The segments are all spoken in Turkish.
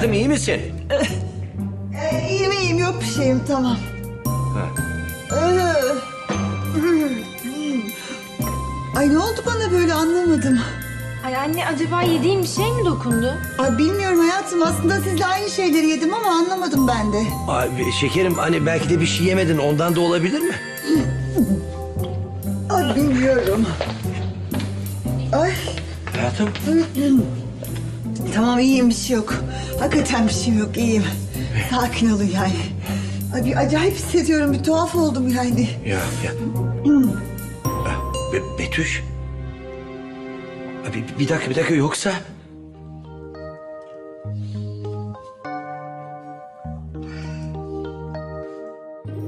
Hayatım iyi misin? Ee, iyiyim iyiyim yok bir şeyim tamam. Ee, Ay ne oldu bana böyle anlamadım. Ay anne acaba yediğin bir şey mi dokundu? Ay bilmiyorum hayatım aslında sizle aynı şeyleri yedim ama anlamadım ben de. Abi şekerim hani belki de bir şey yemedin ondan da olabilir mi? Ay bilmiyorum. Ay Hayatım. tamam iyiyim bir şey yok. Hakikaten bir şey yok iyiyim. Sakin olun yani. Ay bir acayip hissediyorum bir tuhaf oldum yani. Ya ya. Ah, Be- Betüş. Abi bir dakika bir dakika yoksa.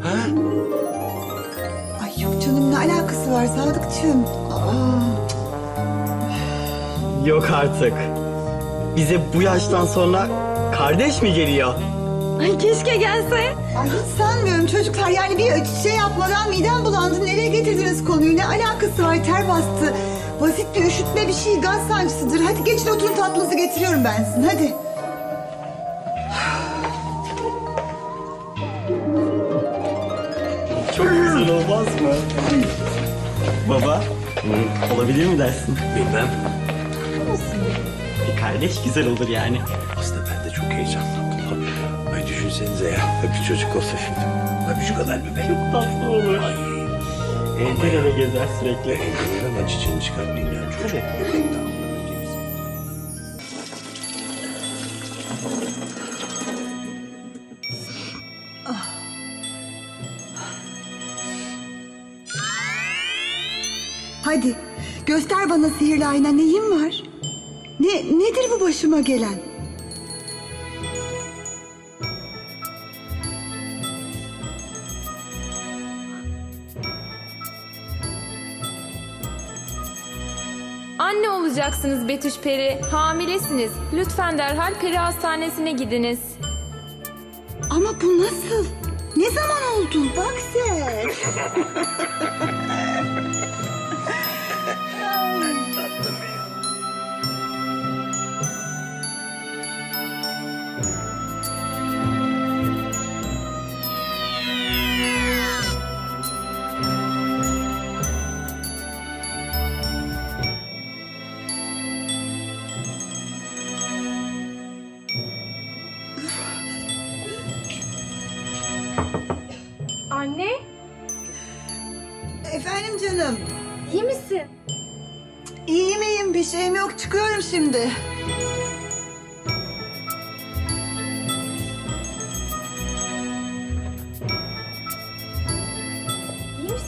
Ha? Ay yok canım ne alakası var Sadıkçığım. Aa. Yok artık. Bize bu yaştan sonra kardeş mi geliyor? Ay keşke gelse. Ay hiç sanmıyorum çocuklar yani bir şey yapmadan midem bulandı. Nereye getirdiniz konuyu ne alakası var ter bastı. Basit bir üşütme bir şey gaz sancısıdır. Hadi geçin oturun tatlınızı getiriyorum ben sizin hadi. Çok güzel olmaz mı? Baba, olabilir mi dersin? Bilmem. Kardeş güzel olur yani. Aslında ben de çok heyecanlandım. Ay düşünsenize ya. Bir çocuk olsa şimdi. Abi şu kadar bebek. Tatlı olur. Ay. Evden eve gezer sürekli. Evlenir ama çiçeğini çıkartmayın yani çocuk. Bebek daha. Hadi göster bana sihirli ayna neyin var? Ne nedir bu başıma gelen? Anne olacaksınız Betüş Peri. Hamilesiniz. Lütfen derhal peri hastanesine gidiniz. Ama bu nasıl? Ne zaman oldu? Bak sen.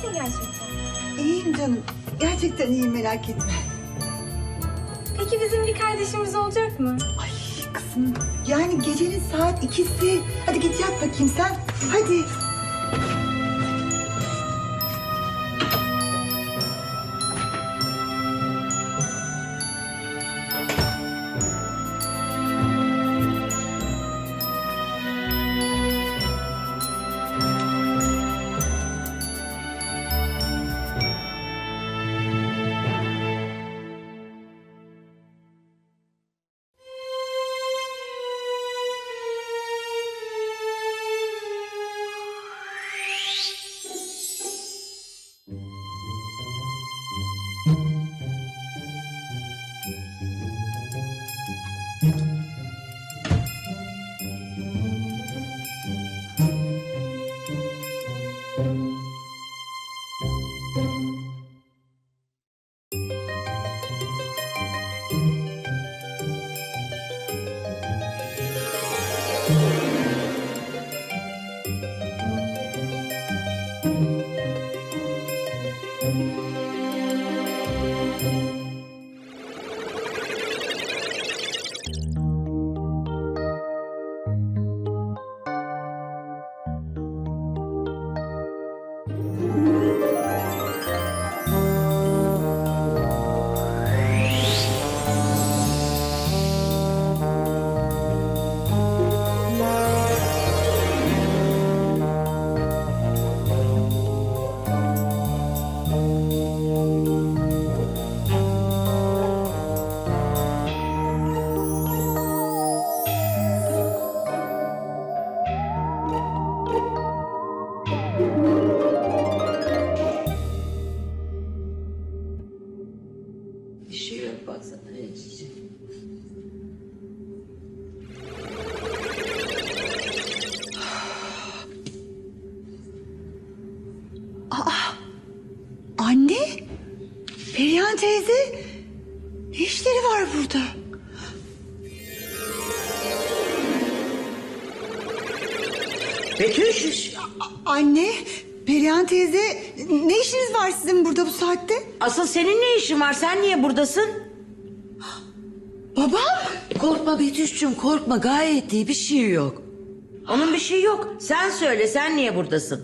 misin gerçekten? İyiyim canım. Gerçekten iyiyim merak etme. Peki bizim bir kardeşimiz olacak mı? Ay kızım yani gecenin saat ikisi. Hadi git yat bakayım sen. Hadi. Perihan teyze ne işiniz var sizin burada bu saatte? asıl senin ne işin var? Sen niye buradasın? Babam? Korkma Betüş'cüm korkma gayet iyi bir şey yok. Onun bir şey yok. Sen söyle sen niye buradasın?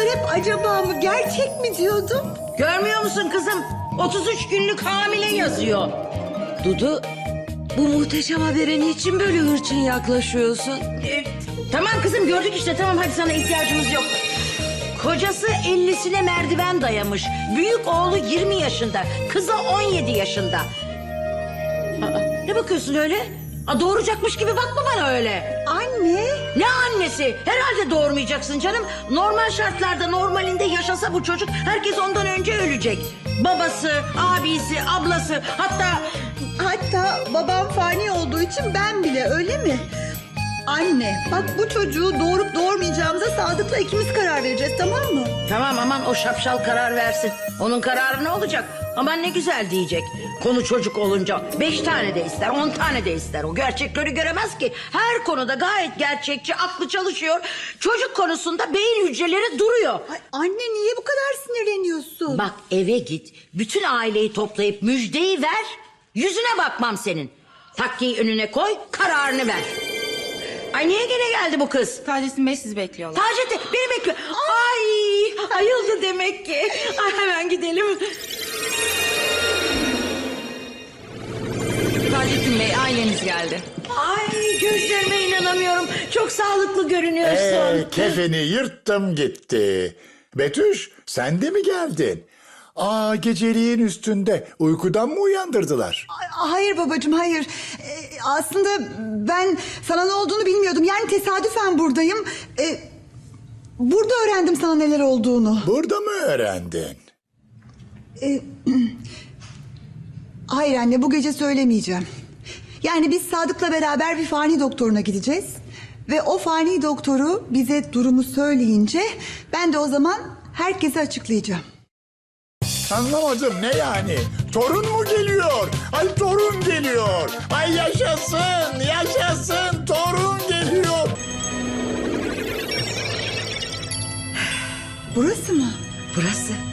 Kadar hep acaba mı gerçek mi diyordum. Görmüyor musun kızım? 33 günlük hamile yazıyor. Dudu bu muhteşem habere niçin böyle hırçın yaklaşıyorsun? Ee, tamam kızım gördük işte tamam hadi sana ihtiyacımız yok. Kocası 50'sine merdiven dayamış. Büyük oğlu 20 yaşında. Kızı 17 yaşında. Aa, ne bakıyorsun öyle? Aa, doğuracakmış gibi bakma bana öyle. Anne. Ne annesi? Herhalde doğurmayacaksın canım. Normal şartlarda normalinde yaşasa bu çocuk herkes ondan önce ölecek. Babası, abisi, ablası hatta... Hatta babam fani olduğu için ben bile öyle mi? Anne bak bu çocuğu doğurup doğurmayacağımıza Sadık'la ikimiz karar vereceğiz tamam mı? Tamam aman o şapşal karar versin. Onun kararı ne olacak? Aman ne güzel diyecek. Konu çocuk olunca beş tane de ister, on tane de ister. O gerçekleri göremez ki. Her konuda gayet gerçekçi, aklı çalışıyor. Çocuk konusunda beyin hücreleri duruyor. Ay, anne niye bu kadar sinirleniyorsun? Bak eve git. Bütün aileyi toplayıp müjdeyi ver. Yüzüne bakmam senin. Takkiyi önüne koy, kararını ver. Ay niye gene geldi bu kız? Taceddin Bey sizi bekliyorlar. Taceddin beni bekliyor. Ay ayıldı demek ki. Ay hemen gidelim. Taceddin Bey aileniz geldi. Ay gözlerime inanamıyorum. Çok sağlıklı görünüyorsun. Ee, kefeni yırttım gitti. Betüş sen de mi geldin? Aa geceliğin üstünde uykudan mı uyandırdılar? Ay, Hayır babacığım hayır. Ee, aslında ben sana ne olduğunu bilmiyordum. Yani tesadüfen buradayım. Ee, burada öğrendim sana neler olduğunu. Burada mı öğrendin? Hayır anne bu gece söylemeyeceğim. Yani biz Sadık'la beraber bir fani doktoruna gideceğiz. Ve o fani doktoru bize durumu söyleyince ben de o zaman herkese açıklayacağım. Anlamadım ne yani? Torun mu geliyor? Ay torun geliyor. Ay yaşasın yaşasın torun geliyor. Burası mı? Burası.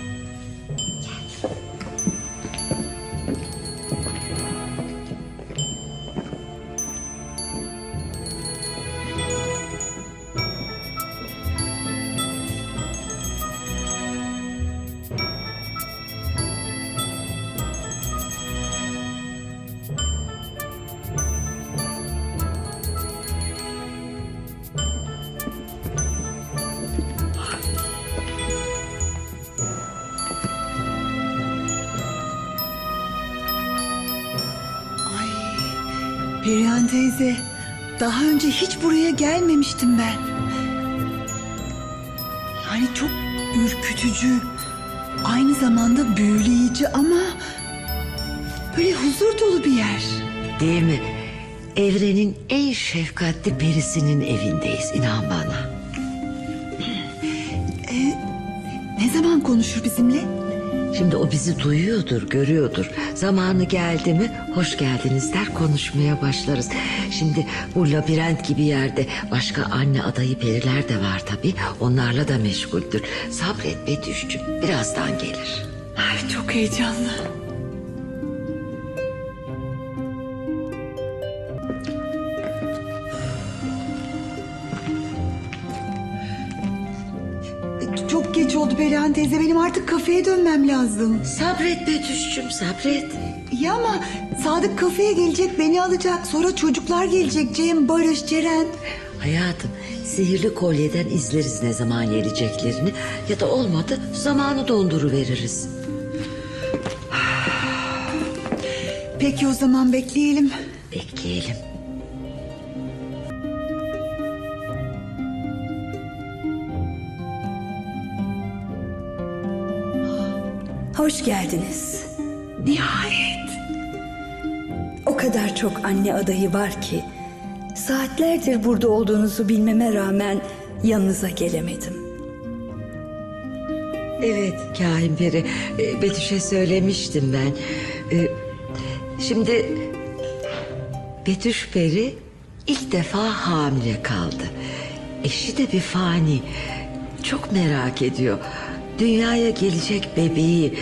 Teyze daha önce hiç buraya gelmemiştim ben. Yani çok ürkütücü, aynı zamanda büyüleyici ama böyle huzur dolu bir yer. Değil mi? Evrenin en şefkatli perisinin evindeyiz inan bana. Ne zaman konuşur bizimle? Şimdi o bizi duyuyordur, görüyordur. Zamanı geldi mi hoş geldiniz der konuşmaya başlarız. Şimdi bu labirent gibi yerde başka anne adayı periler de var tabii. Onlarla da meşguldür. Sabret Betüş'cüğüm birazdan gelir. Ay çok heyecanlı. Oldu Perihan teyze. Benim artık kafeye dönmem lazım. Sabret Betüş'cüğüm sabret. Ya ama Sadık kafeye gelecek, beni alacak. Sonra çocuklar gelecek. Cem, Barış, Ceren. Hayatım Sihirli kolyeden izleriz ne zaman geleceklerini ya da olmadı zamanı donduruveririz. Peki o zaman bekleyelim. Bekleyelim. Hoş geldiniz. Nihayet. O kadar çok anne adayı var ki saatlerdir burada olduğunuzu bilmeme rağmen yanınıza gelemedim. Evet Kain Peri. e, Betüş'e söylemiştim ben. E, Şimdi Betüş Peri ilk defa hamile kaldı. Eşi de bir fani. Çok merak ediyor. Dünyaya gelecek bebeği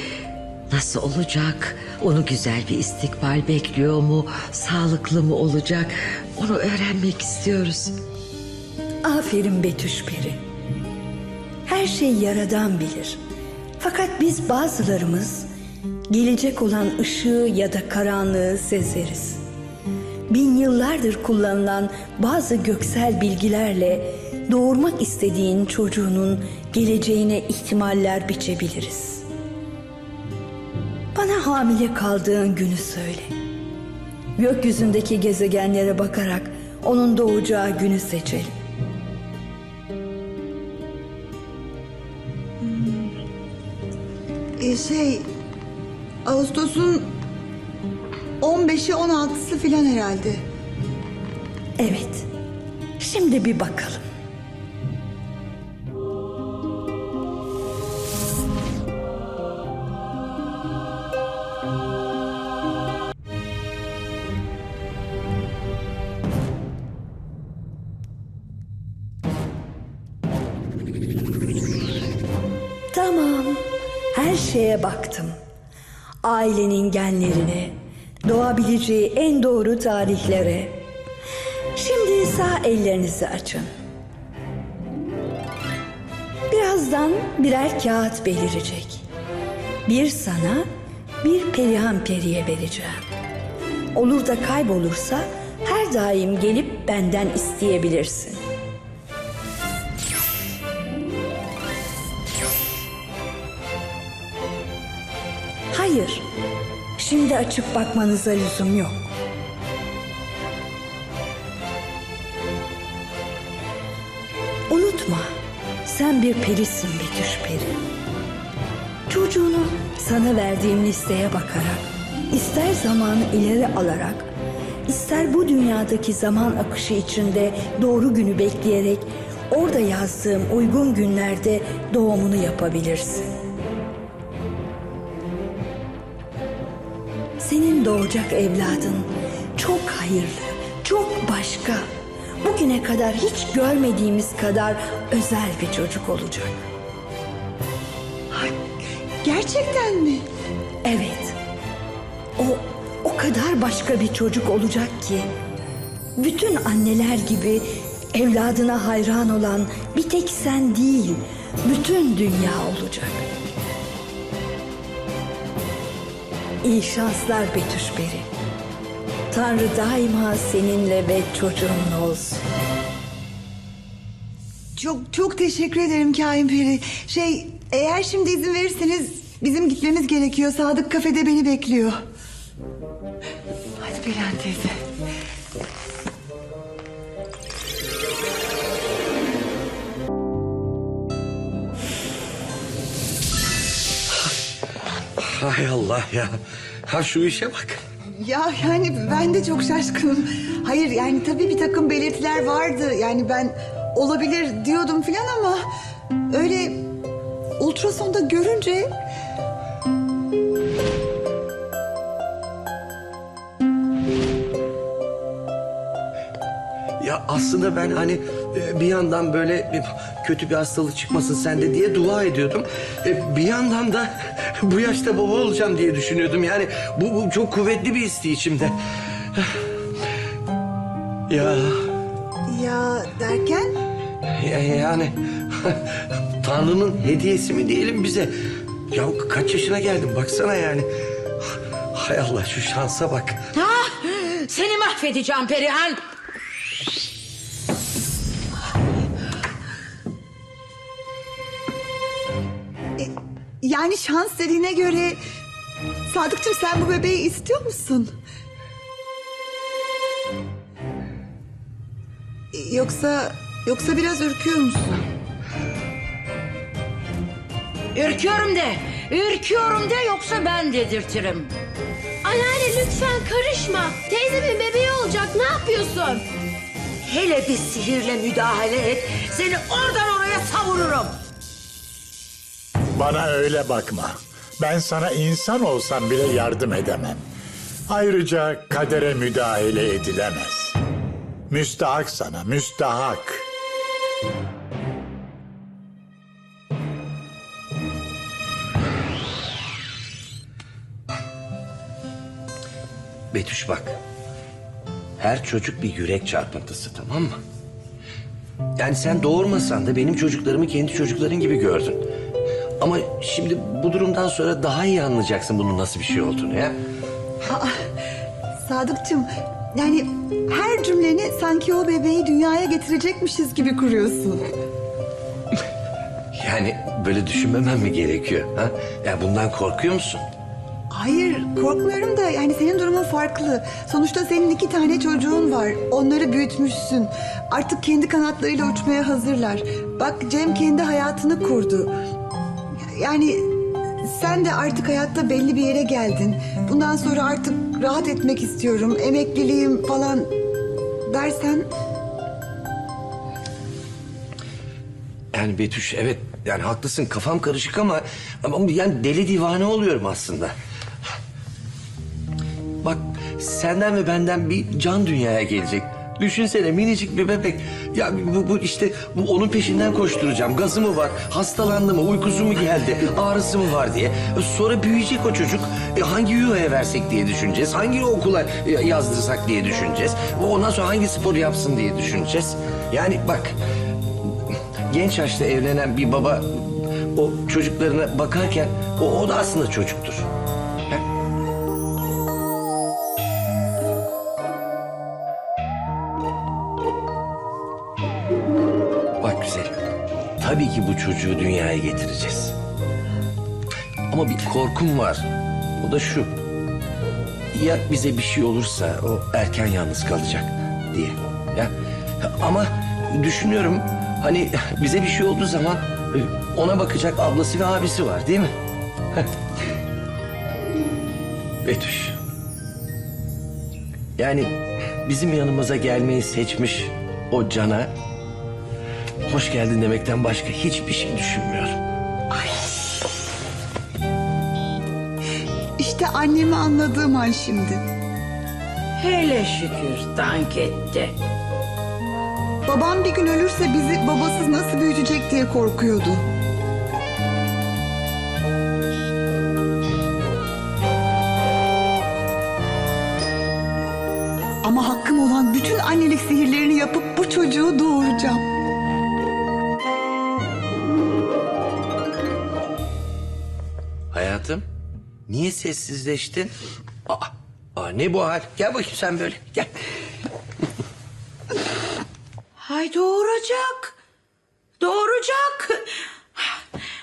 nasıl olacak? Onu güzel bir istikbal bekliyor mu? Sağlıklı mı olacak? Onu öğrenmek istiyoruz. Aferin Betüş Peri. Her şeyi yaradan bilir. Fakat biz bazılarımız gelecek olan ışığı ya da karanlığı sezeriz. Bin yıllardır kullanılan bazı göksel bilgilerle doğurmak istediğin çocuğunun geleceğine ihtimaller biçebiliriz. Bana hamile kaldığın günü söyle. Gökyüzündeki gezegenlere bakarak onun doğacağı günü seçelim. Ee, şey Ağustos'un 15'i 16'sı filan herhalde. Evet. Şimdi bir bakalım. Her şeye baktım. Ailenin genlerine, doğabileceği en doğru tarihlere. Şimdi sağ ellerinizi açın. Birazdan birer kağıt belirecek. Bir sana, bir Perihan Peri'ye vereceğim. Olur da kaybolursa her daim gelip benden isteyebilirsin. Hayır. Şimdi açıp bakmanıza lüzum yok. Unutma, sen bir perisin Betüş Peri. Çocuğunu sana verdiğim listeye bakarak, ister zamanı ileri alarak, ister bu dünyadaki zaman akışı içinde doğru günü bekleyerek, orada yazdığım uygun günlerde doğumunu yapabilirsin. Doğacak evladın çok hayırlı, çok başka. Bugüne kadar hiç görmediğimiz kadar özel bir çocuk olacak. Gerçekten mi? Evet. O o kadar başka bir çocuk olacak ki bütün anneler gibi evladına hayran olan bir tek sen değil, bütün dünya olacak. İyi şanslar Betüş Peri. Tanrı daima seninle ve çocuğunla olsun. Çok çok teşekkür ederim Kain Peri. Şey eğer şimdi izin verirseniz bizim gitmemiz gerekiyor. Sadık kafede beni bekliyor. Hadi Perihan teyze. Hay Allah ya. Ha şu işe bak. Ya yani ben de çok şaşkınım. Hayır yani tabii bir takım belirtiler vardı. Yani ben olabilir diyordum filan ama öyle ultrasonda görünce Ya aslında ben hani e, bir yandan böyle bir kötü bir hastalık çıkmasın sende diye dua ediyordum. E, Bir yandan da bu yaşta baba olacağım diye düşünüyordum. Yani bu, bu çok kuvvetli bir isteği içimde. Ya, ya derken ya yani Tanrı'nın hediyesi mi diyelim bize? Ya kaç yaşına geldim baksana yani. Hay Allah şu şansa bak. Seni mahvedeceğim Perihan. Yani şans dediğine göre... Sadıkçım sen bu bebeği istiyor musun? Yoksa... Yoksa biraz ürküyor musun? Ürküyorum de. Ürküyorum de yoksa ben dedirtirim. Anneanne lütfen karışma. Teyzemin bebeği olacak. Ne yapıyorsun? Hele bir sihirle müdahale et. Seni oradan oraya savururum. Bana öyle bakma. Ben sana insan olsam bile yardım edemem. Ayrıca kadere müdahale edilemez. Müstahak sana, müstahak. Betüş bak. Her çocuk bir yürek çarpıntısı tamam mı? Yani sen doğurmasan da benim çocuklarımı kendi çocukların gibi gördün. Ama şimdi bu durumdan sonra daha iyi anlayacaksın bunun nasıl bir şey olduğunu ya. Sadıkçım yani her cümleni sanki o bebeği dünyaya getirecekmişiz gibi kuruyorsun. Yani böyle düşünmemem mi gerekiyor? Ha? Ya bundan korkuyor musun? Hayır korkmuyorum da yani senin durumun farklı. Sonuçta senin iki tane çocuğun var. Onları büyütmüşsün. Artık kendi kanatlarıyla uçmaya hazırlar. Bak Cem kendi hayatını kurdu. Yani sen de artık hayatta belli bir yere geldin. Bundan sonra artık rahat etmek istiyorum. Emekliliğim falan dersen Yani Betüş evet yani haklısın kafam karışık ama, ama yani deli divane oluyorum aslında. Bak senden ve benden bir can dünyaya gelecek. Düşünsene minicik bir bebek. Ya bu, bu işte bu onun peşinden koşturacağım. Gazı mı var? Hastalandı mı? Uykusu mu geldi? Ağrısı mı var diye. E, Sonra büyüyecek o çocuk. E, hangi yuvaya versek diye düşüneceğiz. Hangi okula yazdırsak diye düşüneceğiz. Ondan sonra hangi spor yapsın diye düşüneceğiz. Yani bak genç yaşta evlenen bir baba o çocuklarına bakarken o, o da aslında çocuktur. Ki bu çocuğu dünyaya getireceğiz. Ama bir korkum var. O da şu. Ya bize bir şey olursa o erken yalnız kalacak diye. Ya ama düşünüyorum hani bize bir şey olduğu zaman e, ona bakacak ablası ve abisi var değil mi? Betüş. Yani bizim yanımıza gelmeyi seçmiş o cana hoş geldin demekten başka hiçbir şey düşünmüyorum. işte annemi anladığım an şimdi. Hele şükür dank etti. Babam bir gün ölürse bizi babasız nasıl büyütecek diye korkuyordu. Ama hakkım olan bütün annelik sihirlerini yapıp bu çocuğu doğuracağım. Niye sessizleştin? Aa, aa, ne bu hal? Gel bakayım sen böyle, gel. Hay doğuracak. Doğuracak.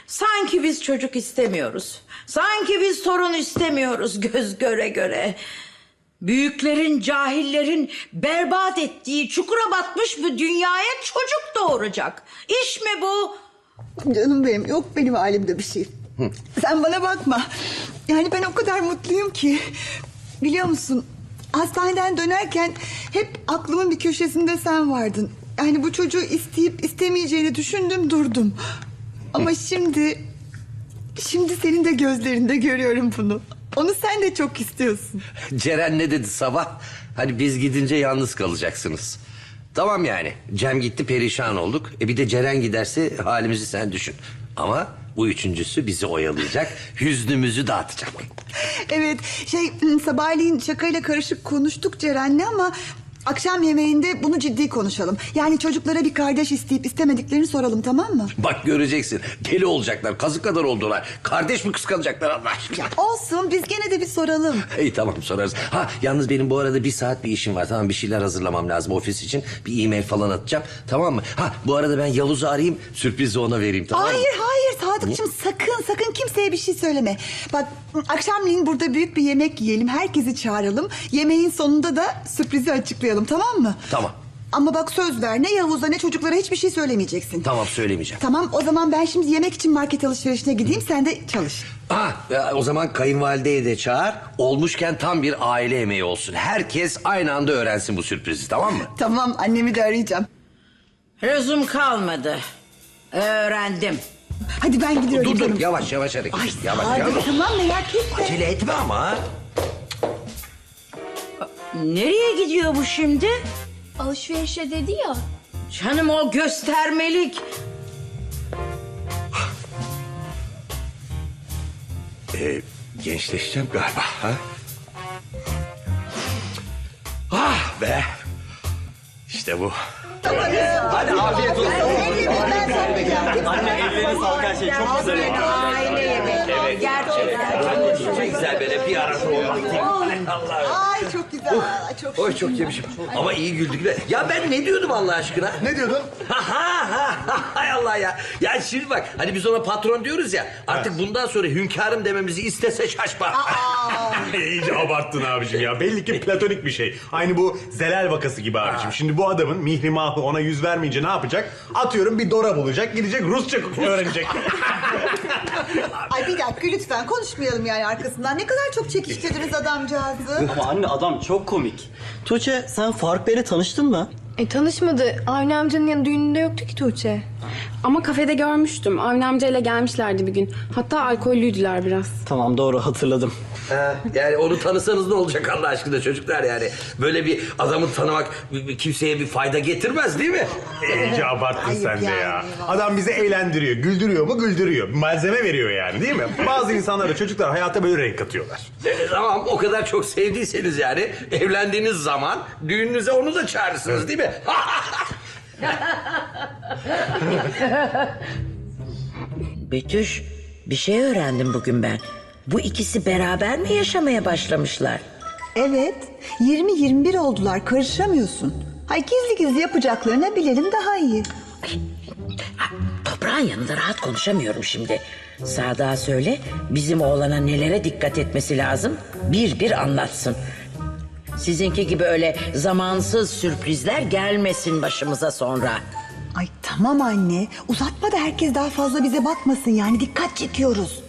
Sanki biz çocuk istemiyoruz. Sanki biz torun istemiyoruz göz göre göre. Büyüklerin, cahillerin berbat ettiği çukura batmış bu dünyaya çocuk doğuracak. İş mi bu? Canım benim yok benim halimde bir şey. Sen bana bakma. Yani ben o kadar mutluyum ki. Biliyor musun hastaneden dönerken hep aklımın bir köşesinde sen vardın. Yani bu çocuğu isteyip istemeyeceğini düşündüm durdum. Ama şimdi... Şimdi senin de gözlerinde görüyorum bunu. Onu sen de çok istiyorsun. Ceren ne dedi sabah? Hani biz gidince yalnız kalacaksınız. Tamam yani. Cem gitti perişan olduk. E bir de Ceren giderse halimizi sen düşün. Ama bu üçüncüsü bizi oyalayacak. Hüznümüzü dağıtacak. Evet şey sabahleyin şakayla karışık konuştuk Ceren'le ama... Akşam yemeğinde bunu ciddi konuşalım. Yani çocuklara bir kardeş isteyip istemediklerini soralım tamam mı? Bak göreceksin. Deli olacaklar. Kazık kadar oldular. Kardeş mi kıskanacaklar Allah aşkına? Olsun biz gene de bir soralım. İyi tamam sorarız. Ha yalnız benim bu arada bir saat bir işim var. Tamam bir şeyler hazırlamam lazım ofis için. Bir e-mail falan atacağım. Tamam mı? Ha bu arada ben Yavuz'u arayayım. Sürprizi ona vereyim tamam mı? Hayır hayır Sadıkçım sakın sakın kimseye bir şey söyleme. Bak akşamleyin burada büyük bir yemek yiyelim. Herkesi çağıralım. Yemeğin sonunda da sürprizi açıklayalım tamam mı? Tamam. Ama bak söz ver ne Yavuz'a ne çocuklara hiçbir şey söylemeyeceksin. Tamam söylemeyeceğim. Tamam o zaman ben şimdi yemek için market alışverişine gideyim sen de çalış. Ha, o zaman kayınvalideyi de çağır. Olmuşken tam bir aile yemeği olsun. Herkes aynı anda öğrensin bu sürprizi tamam mı? Tamam annemi de arayacağım. Lüzum kalmadı. Öğrendim. Hadi ben gidiyorum. dur dur yavaş yavaş hareket. Ay yavaş Sadık yavaş. tamam merak etme. Acele etme ama. Nereye gidiyor bu şimdi? Alışverişe dedi ya. Canım o göstermelik. Ee, gençleşeceğim galiba. Ha? Ah be. İşte bu. Hadi afiyet olsun. Anne ellerine sağlık her şey çok güzel oldu. Aile yemeği. Gerçekten. Çok güzel böyle bir arada olmak. Allah. Ay çok güzel. Çok Oy çok yemişim. Ama iyi güldük de. Ya ben ne diyordum Allah aşkına? Ne diyordun? Ha ha ha hay Allah ya. Ya şimdi bak hani biz ona patron diyoruz ya. Artık bundan sonra hünkârım dememizi istese şaşma. İyice abarttın abicim ya. Belli ki platonik bir şey. Aynı bu Zelal vakası gibi abicim. Şimdi bu adamın mihrimahı ona yüz vermeyince ne yapacak? Atıyorum bir Dora bulacak, gidecek Rusça öğrenecek. Ay bir dakika lütfen konuşmayalım yani arkasından. Ne kadar çok çekiştirdiniz adamcağızı. Ama anne adam çok komik. Tuğçe sen Faruk Bey'le tanıştın mı? E tanışmadı. Avni amcanın yanı düğününde yoktu ki Tuğçe. Ama kafede görmüştüm. Avni amcayla gelmişlerdi bir gün. Hatta alkollüydüler biraz. Tamam doğru hatırladım. Ha, yani onu tanısanız ne olacak Allah aşkına çocuklar yani. Böyle bir adamı tanımak kimseye bir fayda getirmez değil mi? İyice abarttın sen de ya. Adam bizi eğlendiriyor. Güldürüyor mu? Güldürüyor. Malzeme veriyor yani değil mi? Bazı insanlar da çocuklar hayata böyle renk katıyorlar. E, tamam o kadar çok sevdiyseniz yani evlendiğiniz zaman düğününüze onu da çağırırsınız değil mi? Betüş bir şey öğrendim bugün ben. Bu ikisi beraber mi yaşamaya başlamışlar? Evet 20-21 oldular karışamıyorsun. Hay gizli gizli yapacaklarını bilelim daha iyi. Toprağın yanında rahat konuşamıyorum şimdi. Sadık'a söyle bizim oğlana nelere dikkat etmesi lazım bir bir anlatsın. Sizinki gibi öyle zamansız sürprizler gelmesin başımıza sonra. Ay tamam anne uzatma da herkes daha fazla bize bakmasın yani dikkat çekiyoruz.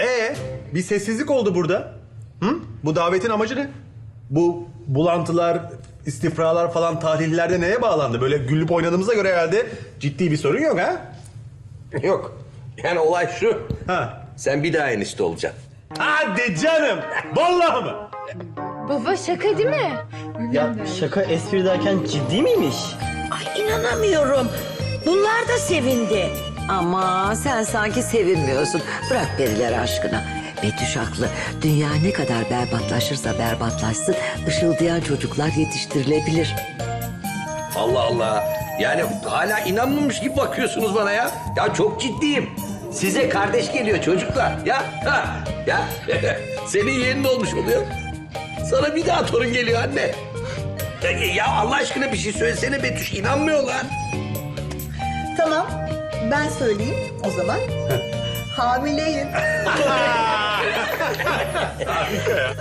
Ee, bir sessizlik oldu burada. Hı? Bu davetin amacı ne? Bu bulantılar, istifralar falan tahlillerde neye bağlandı? Böyle güllüp oynadığımıza göre herhalde ciddi bir sorun yok ha? Yok. Yani olay şu. Ha. Sen bir daha enişte olacaksın. Hadi canım. Vallahi mı? Baba şaka değil mi? Ya şaka espri derken ciddi miymiş? Ay inanamıyorum. Bunlar da sevindi. Ama sen sanki sevinmiyorsun. Bırak periler aşkına. Betüş haklı. Dünya ne kadar berbatlaşırsa berbatlaşsın... ...ışıldayan çocuklar yetiştirilebilir. Allah Allah. Yani hala inanmamış gibi bakıyorsunuz bana ya. Ya çok ciddiyim. Size kardeş geliyor çocuklar. Ya ha, ya senin yeğenin olmuş oluyor. Sana bir daha torun geliyor anne. Ya, ya Allah aşkına bir şey söylesene Betüş inanmıyorlar. Tamam ben söyleyeyim o zaman. Hamileyim.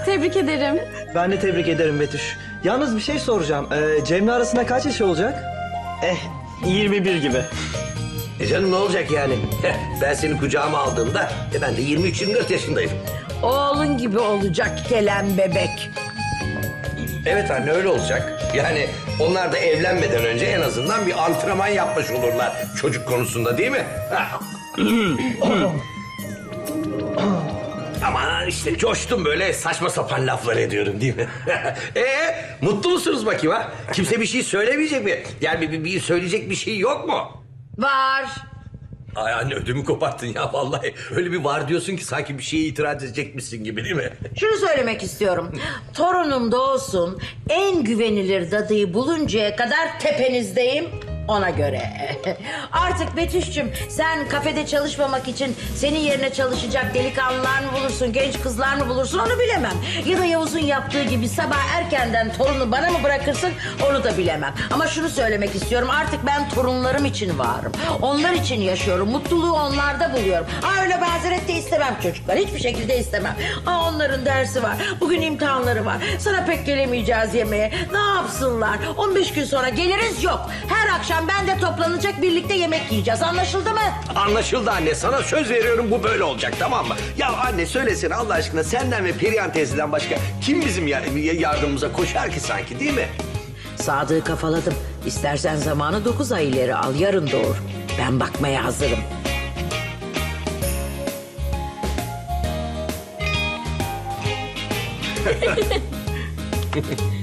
Tebrik ederim. Ben de tebrik ederim Betüş. Yalnız bir şey soracağım. Ee, Cem'le arasında kaç yaş olacak? Eh 21 gibi. E canım ne olacak yani? Ben seni kucağıma aldığımda e ben de 23-24 yaşındayım. Oğlun gibi olacak gelen bebek. Evet anne öyle olacak. Yani onlar da evlenmeden önce en azından bir antrenman yapmış olurlar çocuk konusunda değil mi? Ama işte coştum böyle saçma sapan laflar ediyorum değil mi? e mutlu musunuz bakayım ha? Kimse bir şey söylemeyecek mi? Yani bir, bir söyleyecek bir şey yok mu? Var. Ay anne ödümü koparttın ya vallahi. Öyle bir var diyorsun ki sanki bir şeye itiraz edecekmişsin gibi değil mi? Şunu söylemek istiyorum. Torunum doğsun en güvenilir dadıyı buluncaya kadar tepenizdeyim. Ona göre. Artık Betüş'cüm sen kafede çalışmamak için senin yerine çalışacak delikanlılar mı bulursun, genç kızlar mı bulursun onu bilemem. Ya da Yavuz'un yaptığı gibi sabah erkenden torunu bana mı bırakırsın onu da bilemem. Ama şunu söylemek istiyorum artık ben torunlarım için varım. Onlar için yaşıyorum. Mutluluğu onlarda buluyorum. Aa öyle mazeret de istemem çocuklar. Hiçbir şekilde istemem. Aa onların dersi var. Bugün imtihanları var. Sana pek gelemeyeceğiz yemeğe. Ne yapsınlar? 15 gün sonra geliriz yok. Her akşam ben de toplanacak birlikte yemek yiyeceğiz. Anlaşıldı mı? Anlaşıldı anne. Sana söz veriyorum bu böyle olacak tamam mı? Ya anne söylesene Allah aşkına senden ve Perihan teyzeden başka kim bizim ya- yardımımıza koşar ki sanki değil mi? Sadığı kafaladım. İstersen zamanı 9 ay ileri al. Yarın doğur. Ben bakmaya hazırım.